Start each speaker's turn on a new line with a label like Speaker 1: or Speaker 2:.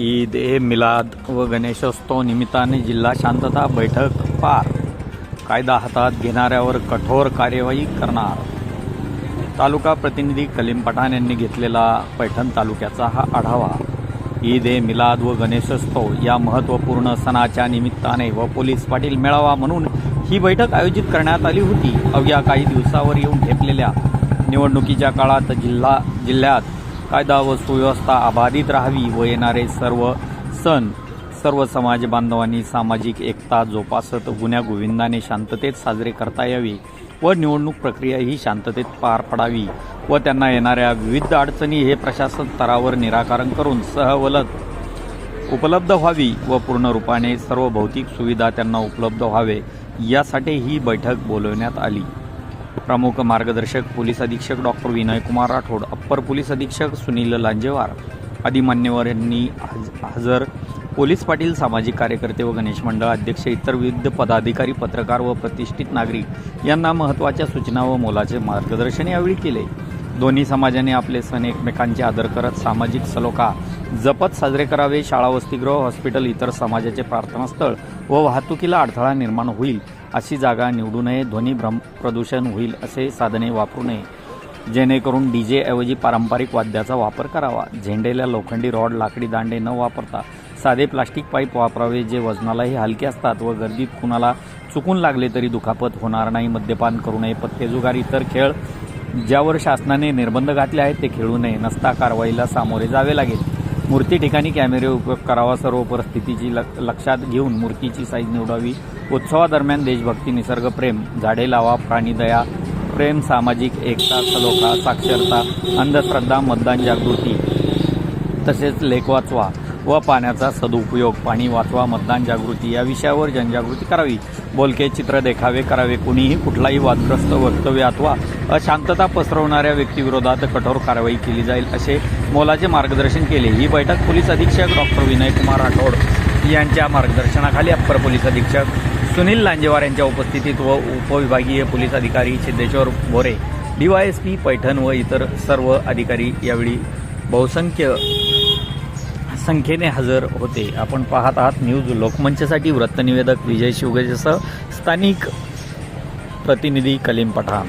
Speaker 1: ईद ए मिलाद व गणेशोत्सव निमित्ताने जिल्हा शांतता बैठक पार. कायदा हातात घेणाऱ्यावर कठोर कार्यवाही करणार. तालुका प्रतिनिधी कलीम पठाण यांनी घेतलेला पैठण तालुक्याचा हा आढावा. ईद ए मिलाद व गणेशोत्सव या महत्त्वपूर्ण सणाच्या निमित्ताने व पोलीस पाटील मेळावा म्हणून ही बैठक आयोजित करण्यात आली होती. अवघ्या काही दिवसावर येऊन ठेपलेल्या निवडणुकीच्या काळात जिल्हा जिल्ह्यात कायदा व सुव्यवस्था अबाधित राहावी व येणारे सर्व सण सर्व समाज बांधवांनी सामाजिक एकता जोपासत गुन्ह्यागोविंदाने शांततेत साजरे करता यावे व निवडणूक प्रक्रिया ही शांततेत पार पडावी व त्यांना येणाऱ्या विविध अडचणी हे प्रशासन स्तरावर निराकरण करून सहवलत उपलब्ध व्हावी व पूर्ण रूपाने सर्व भौतिक सुविधा त्यांना उपलब्ध व्हावे यासाठी ही बैठक बोलवण्यात आली. प्रमुख मार्गदर्शक पोलीस अधीक्षक doctor Vinaykumar Rathod upper police अधीक्षक सुनील लांजेवार आदी मान्यवरांनी हज- हजर पोलीस पाटील सामाजिक कार्यकर्ते व गणेश मंडळ अध्यक्ष इतर विविध पदाधिकारी पत्रकार व प्रतिष्ठित नागरिक यांना महत्त्वाच्या सूचना व मोलाचे मार्गदर्शन यावेळी केले. दोन्ही समाजाने आपले सण एकमेकांचे आदर करत सामाजिक सलोखा जपत साजरे करावे. शाळा वसतिगृह हॉस्पिटल इतर समाजाचे प्रार्थनास्थळ व वाहतुकीला अडथळा निर्माण होईल अशी जागा निवडू नये. ध्वनी भ्रम प्रदूषण होईल असे साधने वापरू नये. जेणेकरून डी ऐवजी पारंपरिक वाद्याचा वापर करावा. झेंडेला लोखंडी रॉड लाकडी दांडे न वापरता साधे प्लास्टिक पाईप वापरावे जे वजनालाही हलके असतात व गर्दीत कुणाला चुकून लागले तरी दुखापत होणार नाही. मद्यपान करू नये. पत्तेजुगार इतर खेळ ज्यावर शासनाने निर्बंध घातले आहेत ते खेळू नये. नसता कारवाईला सामोरे जावे लागेल. मूर्ती ठिकाणी कॅमेरे उपयोग करावा. सर्व परिस्थितीची लक्षात घेऊन मूर्तीची साईज निवडावी. उत्सवादरम्यान देशभक्ती निसर्गप्रेम झाडे लावा प्राणीदया प्रेम सामाजिक एकता सलोखा साक्षरता अंधश्रद्धा मतदान जागृती तसेच लेख वाचवा. व पाण्याचा सदुपयोग पाणी वाचवा मतदान जागृती या विषयावर जनजागृती करावी. बोलके चित्र देखावे करावे. कुणीही कुठलाही वादग्रस्त वक्तव्य अथवा अशांतता पसरवणाऱ्या व्यक्तीविरोधात कठोर कारवाई केली जाईल असे मोलाचे मार्गदर्शन केले. ही बैठक पोलीस अधीक्षक डॉक्टर विनयकुमार राठोड यांच्या मार्गदर्शनाखाली अप्पर पोलीस अधीक्षक सुनील लांजेवार यांच्या उपस्थितीत व उपविभागीय पोलीस अधिकारी सिद्धेश्वर बोरे डीवायएसपी पैठण व इतर सर्व अधिकारी यावेळी बहुसंख्य संख्येने हजर होते. आपण पाहत आहात न्यूज लोकमंचसाठी वृत्तनिवेदक विजय शिवगजेसह स्थानिक प्रतिनिधी कलीम पठाण.